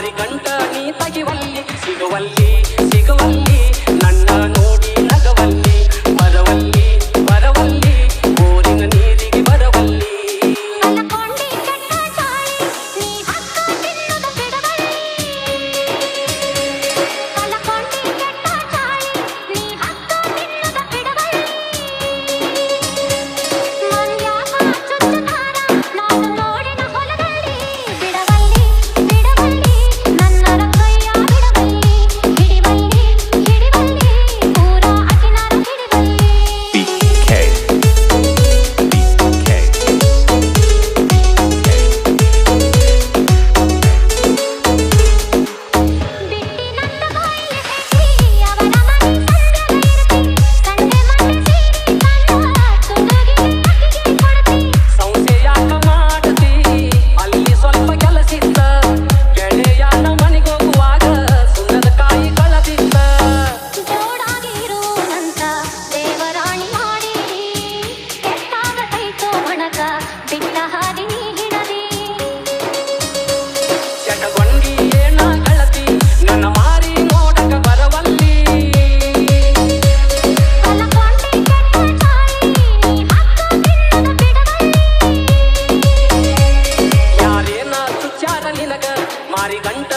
ಮಾರಿ ಗಂಟ ನೀ ತಗಿವಲ್ಲಿ ಸಿಗುವಲ್ಲಿ వారి గంట